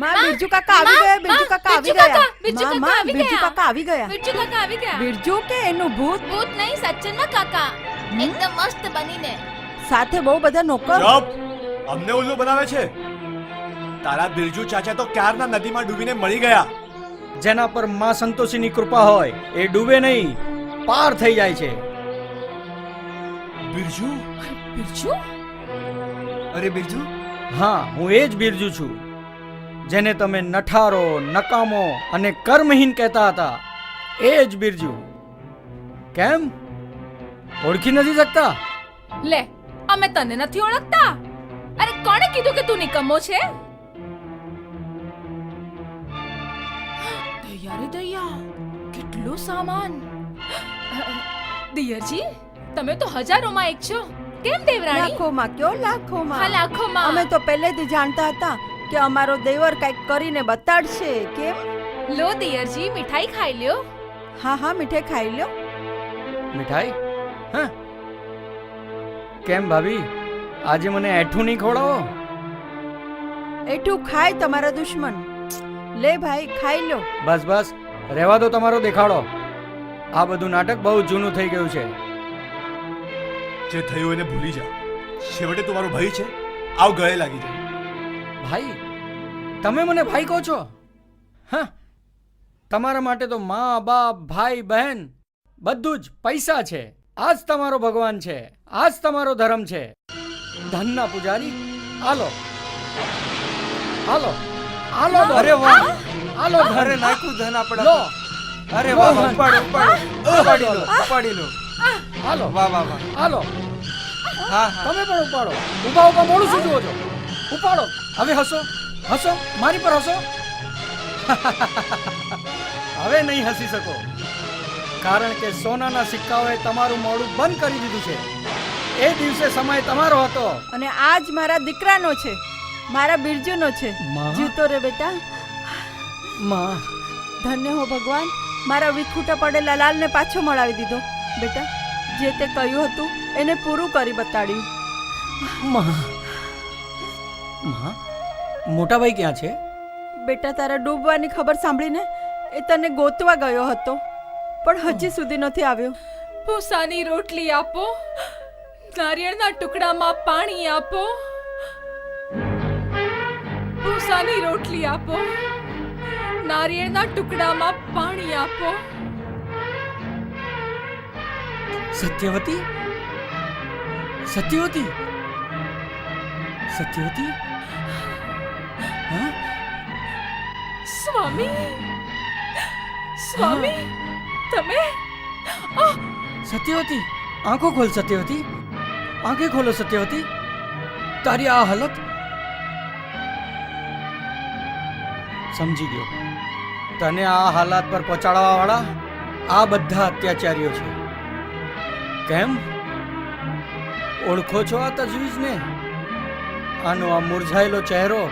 માં બિરજુ કાકા આવી ગયા બિરજુ કાકા આવી ગયા. બિરજુ કાકા આવી ગયા. બિરજુ કાકા આવી ગયા. બિરજુ કાકા આવી ગયા. બિરજુ કે એનું ભૂત? ભૂત નહીં સચ્ચનમાં કાકા. એકદમ મસ્ત બનીને. સાથે બહુ બધા નોકર અમને ઉલ્લુ બનાવે છે? તારા બિરજુ ચાચા તો ક્યારના નદીમાં ડૂબીને મળી ગયા. જેના પરમાં સંતોષીની કૃપા હોય એ ડૂબે નહીં પાર થઈ જાય છે. બિરજુ? બિરજુ? અરે બિરજુ? હા હું એ જ બિરજુ છું. જેને તમે નઠારો નકામો અને કર્મહીન કહેતા હતા એ જ બિરજુ. કેમ? ઓળખી નથી શકતા? લે અમે તને નથી ઓળખતા? અરે કોણે કીધું કે તું નિકમ્મો છે? દયારે દયા કેટલો સામાન? દિયરજી તમે તો હજારોમાં એક છો. કેમ દેવરાણી? લાખોમાં કયો હા લાખોમાં લાખોમાં. અમે તો પહેલેથી જાણતા હતા કે અમારો દેવર કંઈક કરીને બતાડશે કેમ લો દિયરજી મીઠાઈ ખાઈ લ્યો. હા હા મીઠાઈ ખાઈ લ્યો. મીઠાઈ? હા? કેમ ભાભી? આજે મને એઠું નહીં ખવડાવો? એઠું ખાય તમારા દુશ્મન. લે ભાઈ ખાઈ લ્યો બસ બસ. રહેવા દો તમારો દેખાડો. આ બધું નાટક બહુ જૂનું થઈ ગયું છે. જે થયું એને ભૂલી જાઓ છેવટે તું મારો ભાઈ છે. આવ ગળે લાગી જાય ભાઈ તમે મને ભાઈ કહો છો? હા તમારા માટે તો મા બાપ ભાઈ બહેન બધું જ પૈસા છે. આ જ તમારો ભગવાન છે. આ જ તમારો ધર્મ છે. ધનના પૂજારી હાલો. હાલો. હાલો અરે વાહ. આલો અરે નાખું ધન આપણે લો. અરે વાહ ઉપાડ ઉપાડ. ઉપાડી લો ઉપાડી લો. હાલો. વાહ વાહ વાહ. હાલો. હા. તમે પણ ઉપાડો. ઊભા ઊભા મોડું શું જુઓ છો? ઉપાડો. હવે હસો હસો મારી પર હસો. હવે નહીં હસી શકો. કારણ કે સોનાના સિક્કાઓએ તમારું મોડું બંધ કરી દીધું છે. એ દિવસે સમય તમારો હતો. અને આજ મારા દીકરાનો છે. મારા બિરજુનો છે. જીતો રે બેટા. માં? ધન્ય હો ભગવાન. મારા વિખૂટા પડેલા લાલને પાછો મળાવી દીધો. બેટા જે તે કહ્યું હતું એને પૂરું કરી બતાડ્યું. માં? માં? મોટા ભાઈ ક્યાં છે? બેટા તારા ડૂબવાની ખબર સાંભળીને એ તને ગોતવા ગયો હતો. પણ હજી સુધી નથી આવ્યો. ભૂસાની રોટલી આપો નારિયેળના ટુકડામાં પાણી આપો ભૂસાની રોટલી આપો નારિયેળના ટુકડામાં પાણી આપો. સત્યવતી? સત્યવતી? સત્યવતી? સ્વામી? સ્વામી તમે! સત્યવતી આંખો ખોલ સત્યવતી. આંખે ખોલો સત્યવતી. તારી આ હાલત. સમજી ગયો. તને આ હાલાત પર પહોંચાડવા વાળા આ બધા અત્યાચારીઓ છે. કેમ? ઓળખો છો આ તજવીજને? આનો આ મુરઝાયેલો ચહેરો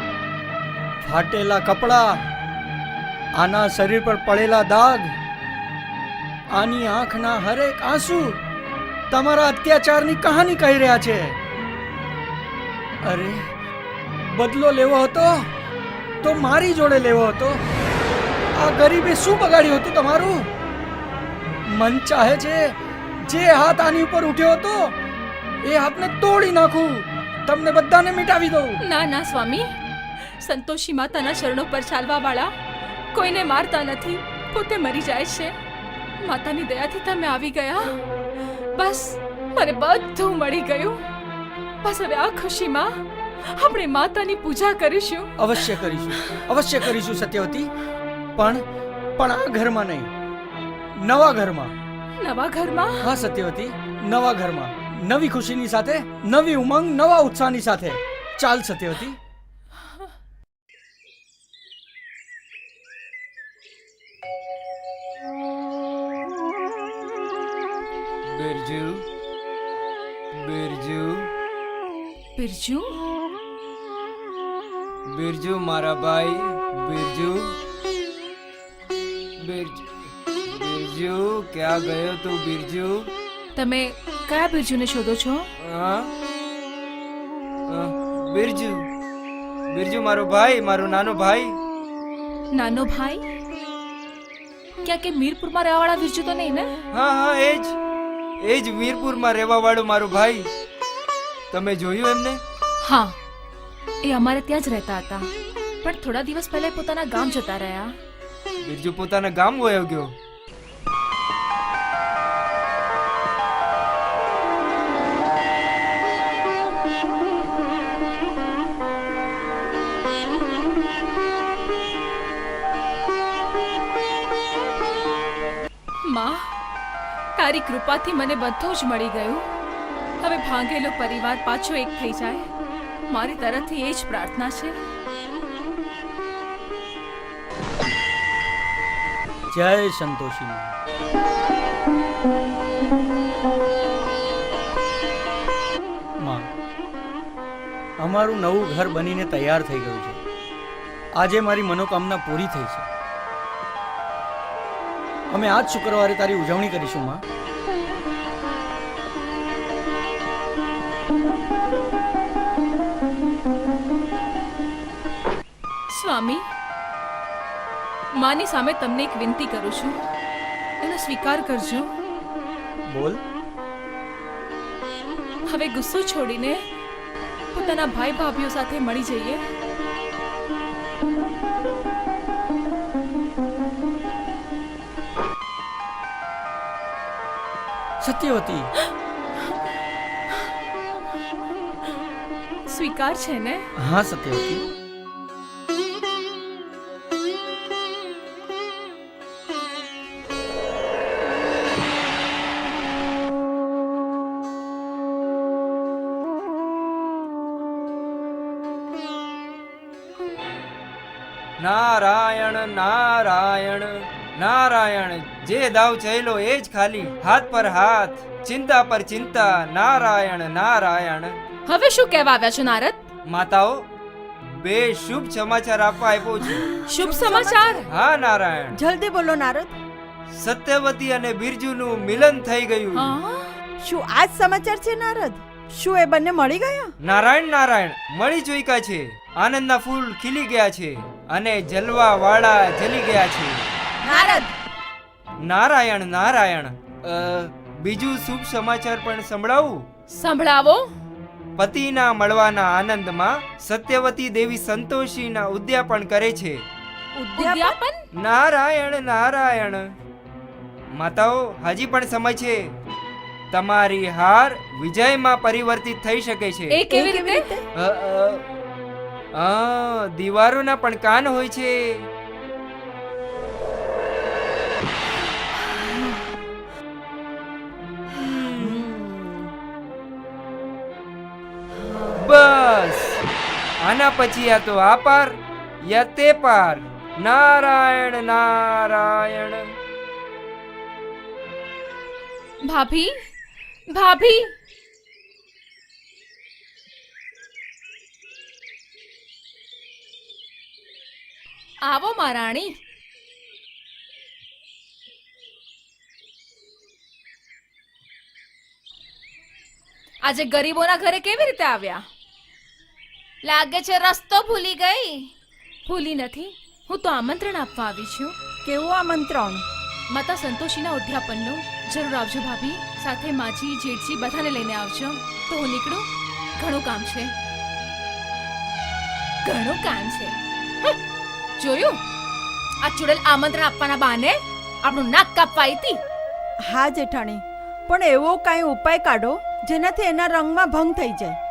ફાટેલા કપડાં આના શરીર પર પડેલા દાગ, આની આંખના હરેક આંસુ તમારા અત્યાચારની કહાની કહી રહ્યા છે. અરે, બદલો લેવો હતો તો મારી જોડે લેવો હતો. આ ગરીબે શું બગાડ્યું હતું તમારું? મન ચાહે છે જે હાથ આની ઉપર ઉઠ્યો હતો, એ હાથને તોડી નાખું. તમને બધાને મિટાવી દઉં. ના ના, સ્વામી. સંતોષી માતાના શરણો પર ચાલવા વાળા કોઈને મારતા નથી. પોતે મરી જાય છે. માતાની દયાથી તમે આવી ગયા. બસ મને બધું મળી ગયું. બસ હવે આ ખુશીમાં આપણે માતાની પૂજા કરીશું. અવશ્ય કરીશું. અવશ્ય કરીશું સત્યવતી. પણ પણ આ ઘરમાં નહીં. નવા ઘરમાં. નવા ઘરમાં? હા સત્યવતી. નવા ઘરમાં. નવી ખુશીની સાથે નવી ઉમંગ નવા ઉત્સાહની સાથે. ચાલ સત્યવતી. બિરજુ બિરજુ બિરજુ? બિરજુ મારા ભાઈ બિરજુ બિરજુ બિરજુ ક્યાં ગયો તું બિરજુ? તમે કયા બિરજુને શોધો છો? હા? બિરજુ બિરજુ મારો ભાઈ મારો નાનો ભાઈ. નાનો ભાઈ? ક્યાં કે મીરપુરમાં રહેવાવાળા બિરજુ તો નહીં ને? હા હા એ જ. એ જ વીરપુરમાં રહેવા વાળો મારો ભાઈ. તમે જોયું એમને? હા એ અમારે ત્યાં જ રહેતા હતા. પણ થોડા દિવસ પહેલા પોતાના ગામ જતા રહ્યા. બિરજુ પોતાના ગામ વયો ગયો. તારી કૃપાથી મને બધું જ મળી ગયું. હવે ભાંગેલો પરિવાર પાછો એક થઈ જાય. મારી તરફથી એ જ પ્રાર્થના છે. જય સંતોષી માં, અમારું નવું ઘર બનીને તૈયાર થઈ ગયું છે. આજે મારી મનોકામના પૂરી થઈ છે. અમે આજ શુક્રવારે તારી ઉજવણી કરીશું, માં. સ્વામી માની સામે તમને એક વિનંતી કરું છું. એનો સ્વીકાર કરજો. બોલ. હવે ગુસ્સો છોડીને પોતાના ભાઈ ભાભીઓ સાથે મળી જઈએ. સત્યવતી. સ્વીકાર છે ને? હા સત્યવતી. નારાયણ જે દાવ ચહેલો એ જ ખાલી હાથ પર હાથ ચિંતા પર ચિંતા નારાયણ નારાયણ. હવે શું કહેવા આવ્યા છો નારદ? માતાઓ બે શુભ સમાચાર આપવા આવ્યો છું. શુભ સમાચાર? હા નારાયણ. જલ્દી બોલો નારદ. સત્યવતી અને બિરજુનું મિલન થઈ ગયું. શું આ જ સમાચાર છે નારદ? શું એ બંને મળી ગયા? નારાયણ નારાયણ મળી ચૂક્યા છે. આનંદના ફૂલ ખીલી ગયા છે અને જલવા વાળા જલી ગયા છે. નારદ નારાયણ નારાયણ. અ, બીજું શુભ સમાચાર પણ સંભળાવું? સંભળાવો. પતિના મળવાના આનંદમાં સત્યવતી દેવી સંતોષીના ઉદ્યાપન કરે છે. ઉદ્યાપન? નારાયણ નારાયણ. માતાઓ હજી પણ સમય છે. તમારી હાર વિજયમાં પરિવર્તિત થઈ શકે છે. એ કેવી રીતે? અ, અ, અ, દીવારોના પણ કાન હોય છે. બસ. આના પછી આ તો આ પાર, યા પાર. નારાયણ નારાયણ. ભાભી ભાભી. આવો મહારાણી. આજે ગરીબોના ઘરે કેવી રીતે આવ્યા? લાગે છે રસ્તો ભૂલી ગઈ. ભૂલી નથી. હું તો આમંત્રણ આપવા આવી છું. કેવું આમંત્રણ? માતા સંતોષીના ઉદ્યાપનનું જરૂર આવજો ભાભી. સાથે માજી જેઠજી બધાને લઈને આવજો. તો હું નીકળું? ઘણું કામ છે. ઘણું કામ છે. હં, જોયું? આ ચૂડેલ આમંત્રણ આપવાના બહાને આપણું નાક કાપવા આવી હતી. હા જેઠાણી. પણ એવો કાંઈ ઉપાય કાઢો જેનાથી એના રંગમાં ભંગ થઈ જાય.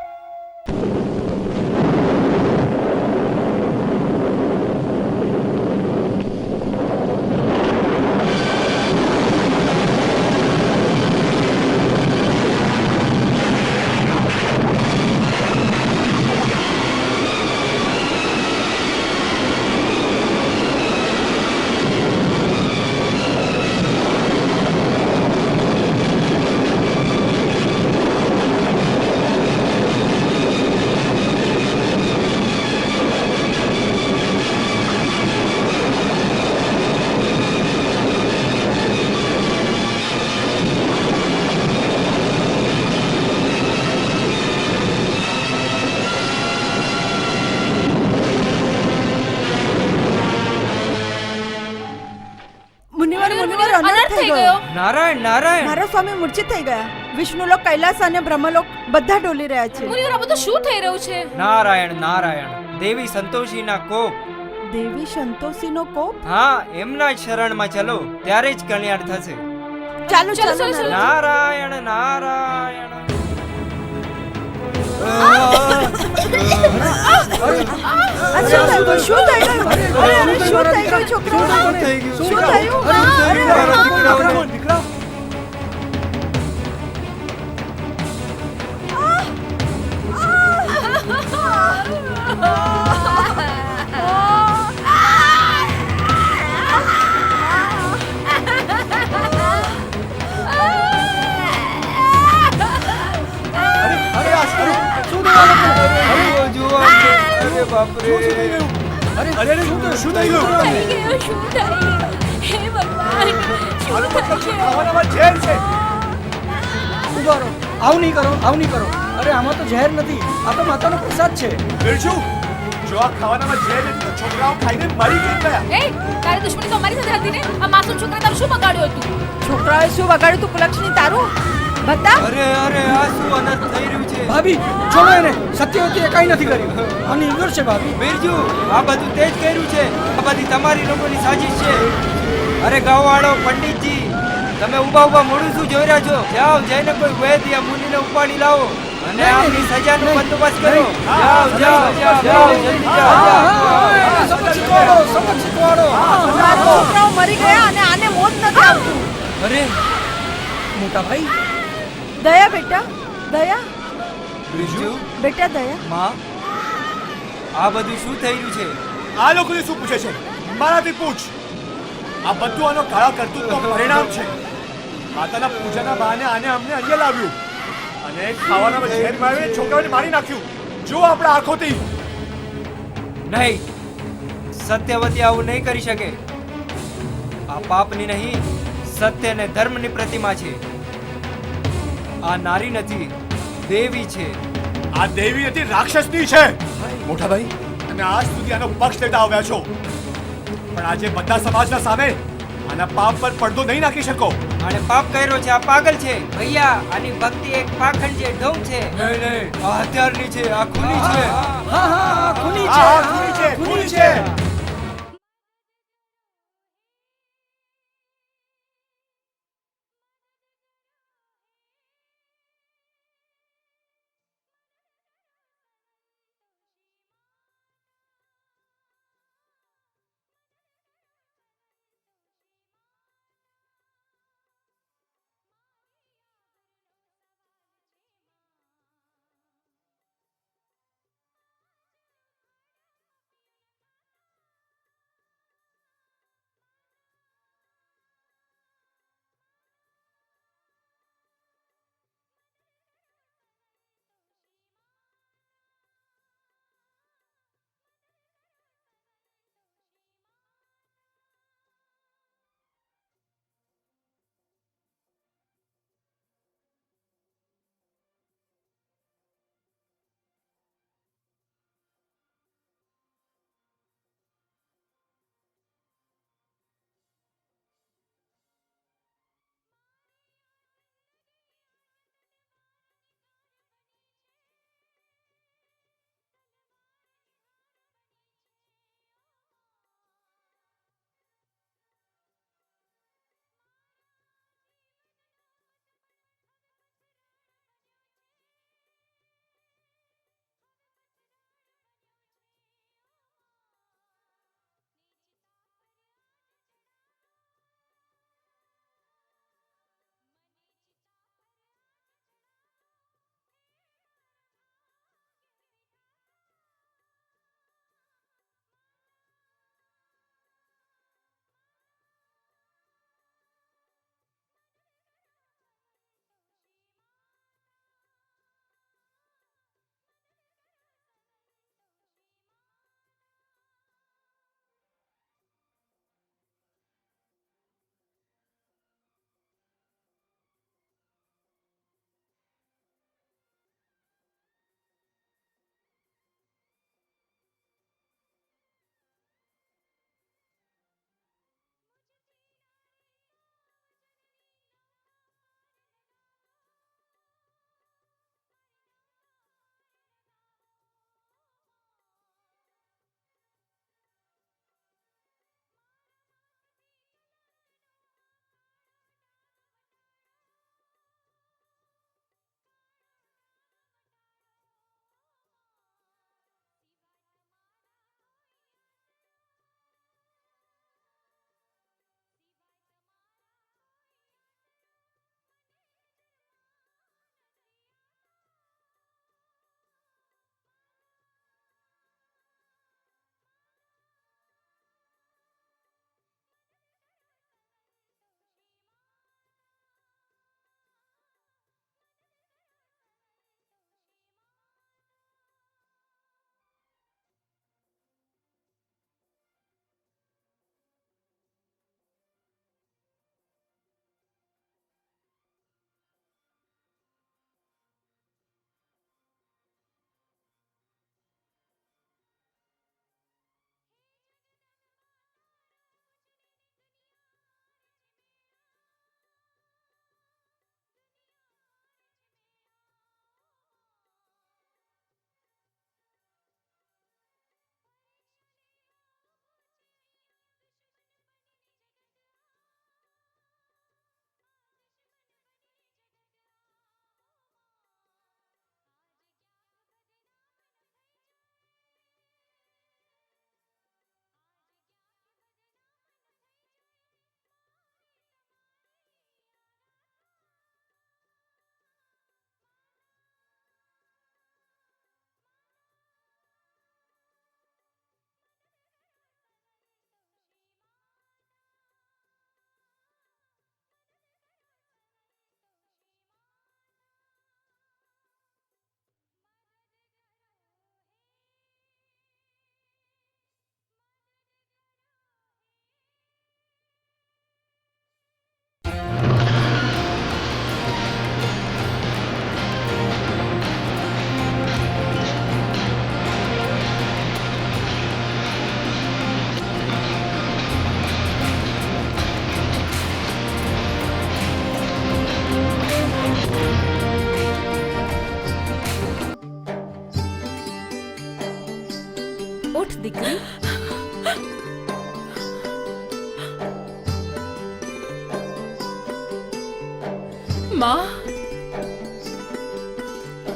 નારાયણ નારાયણ મારા સ્વામી મૂર્છિત થઈ ગયા વિષ્ણુલોક કૈલાસ અને બ્રહ્મલોક બધા ડોલી રહ્યા છે મુનિવર આ બધું શું થઈ રહ્યું છે નારાયણ નારાયણ દેવી સંતોષીના કોપ દેવી સંતોષીનો કોપ હા એમના જ શરણમાં ચલો ત્યારે જ કલ્યાણ થશે ચાલો ચાલો. નારાયણ નારાયણ શું થઈ ગયું શું થઈ ગયું અરે અરે શું થઈ ગયું છોકરો શું થયું અરે, અરે. દીકરા અરે આ શું શું થયું આ લોકોને? જુઓ, જુઓ, અરે બાપરે અરે અરે અરે શું થયું? શું થઈ ગયું થઈ ગયું શું થઈ ગયું ઊભા અરે આમાં તો ઝેર નથી. આ તો માતાનો પ્રસાદ છે. બિરજુ જો આ ખાવાનામાં ઝેર નથી તો છોકરાઓ ખાઈને મરી કેમ ગયા? એ તારી દુશ્મની તો મારી સાથે હતી ને? આ માસૂમ છોકરા તારું શું બગાડ્યું હતું? છોકરાએ શું વગાડ્યું તું પુલક્ષની તારું? બતા. અરે અરે આ શું અનર્થ થઈ રહ્યું છે? ભાભી છોડો એને. સત્યવતીએ કાંઈ નથી કર્યું અને ઈગર છે ભાભી. બિરજુ આ બધું તે જ કર્યું છે. આ બધી તમારી લોકોની સાજિશ છે. અરે ગાંવવાળો પંડિતજી. તમે ઊભા ઊભા મોડું શું જોઈ રહ્યા છો? જાઓ જઈને કોઈ વેદ યા મુનિને ઉપાડી લાવો. અને આપની સજાનો બંદોબસ્ત કરો. જાઓ જાઓ જાઓ જલ્દી જાઓ છોકરાઓ મરી ગયા અને આને મોત નથી આવતું. અરે મોટા ભાઈ. દયા બેટા દયા. બિરજુ બેટા દયા. માં આ બધું શું થઈ રહ્યું છે? આ લોકોને શું પૂછે છે? મારાથી પૂછ. આ બધું આનો કાળા કરતું પરિણામ છે. માતાના પૂજાના બહાને આને અમને અહીંયા લાવ્યું અને ખાવાના ઝેર મારી છોકરાને મારી નાખ્યું. જો આપણા આંખોથી. નહીં. સત્યવતી આવું નહીં કરી શકે. આ પાપની નહીં સત્ય અને ધર્મની પ્રતિમા છે. આ નારી નથી દેવી છે. આ દેવી નથી રાક્ષસની છે. મોટા ભાઈ તમે આજ સુધી આનો પક્ષ લેતા આવ્યા છો. પણ આજે બધા સમાજના સામે આના પાપ પર પડદો નહીં નાખી શકો. આને પાપ કર્યો છે આ પાગલ છે. ભૈયા આની ભક્તિ એક પાખંડ છે ઢોંગ છે. નહીં નહીં આ હથિયારની છે આ ખૂની છે. હા હા ખૂની છે. ખૂની છે ખૂની છે.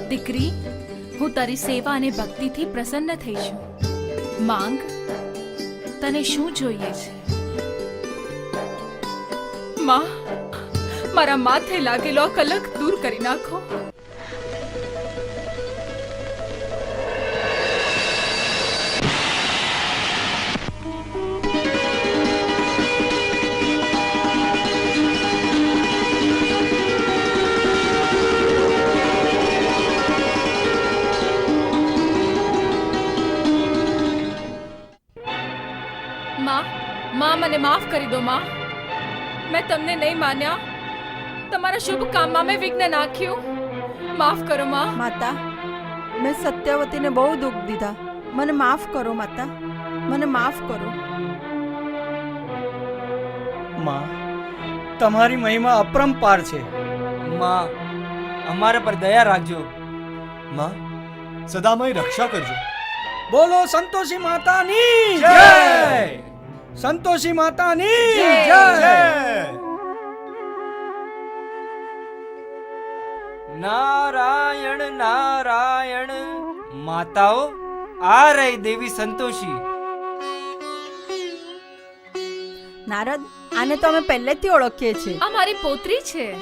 દીકરી, હું તારી સેવા અને ભક્તિથી પ્રસન્ન થઈ છું. માંગ, તને શું જોઈએ છે? માં, મારા માથે લાગેલો કલક દૂર કરી નાખો. માં માં મને માફ કરી દો માં. મેં તમને નહીં માન્યા. તમારા શુભ કામમાં મેં વિઘ્ન નાખ્યું. માફ કરો માં. માતા મેં સત્યવતીને બહુ દુઃખ દીધા. મને માફ કરો માતા. મને માફ કરો. માં તમારી મહિમા અપરંપાર છે. માં અમારા પર દયા રાખજો. માં સદામય રક્ષા કરજો. બોલો સંતોષી માતાની જય! સંતોષી માતાની જય! નારાયણ નારાયણ માતાઓ આ રહી દેવી સંતોષી. નારદ આને તો અમે પહેલેથી ઓળખીએ છીએ. આ મારી પોત્રી છે.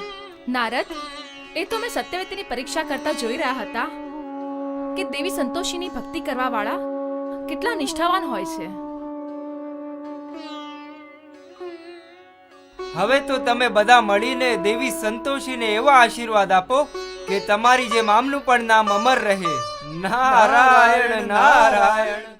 નારદ એ તો મેં સત્યવતીની પરીક્ષા કરતા જોઈ રહ્યા હતા કે દેવી સંતોષીની ભક્તિ કરવા વાળા કેટલા નિષ્ઠાવાન હોય છે. હવે તો તમે બધા મળીને દેવી સંતોષીને એવા આશીર્વાદ આપો કે તમારી જેમ આમનું પણ નામ અમર રહે. નારાયણ નારાયણ.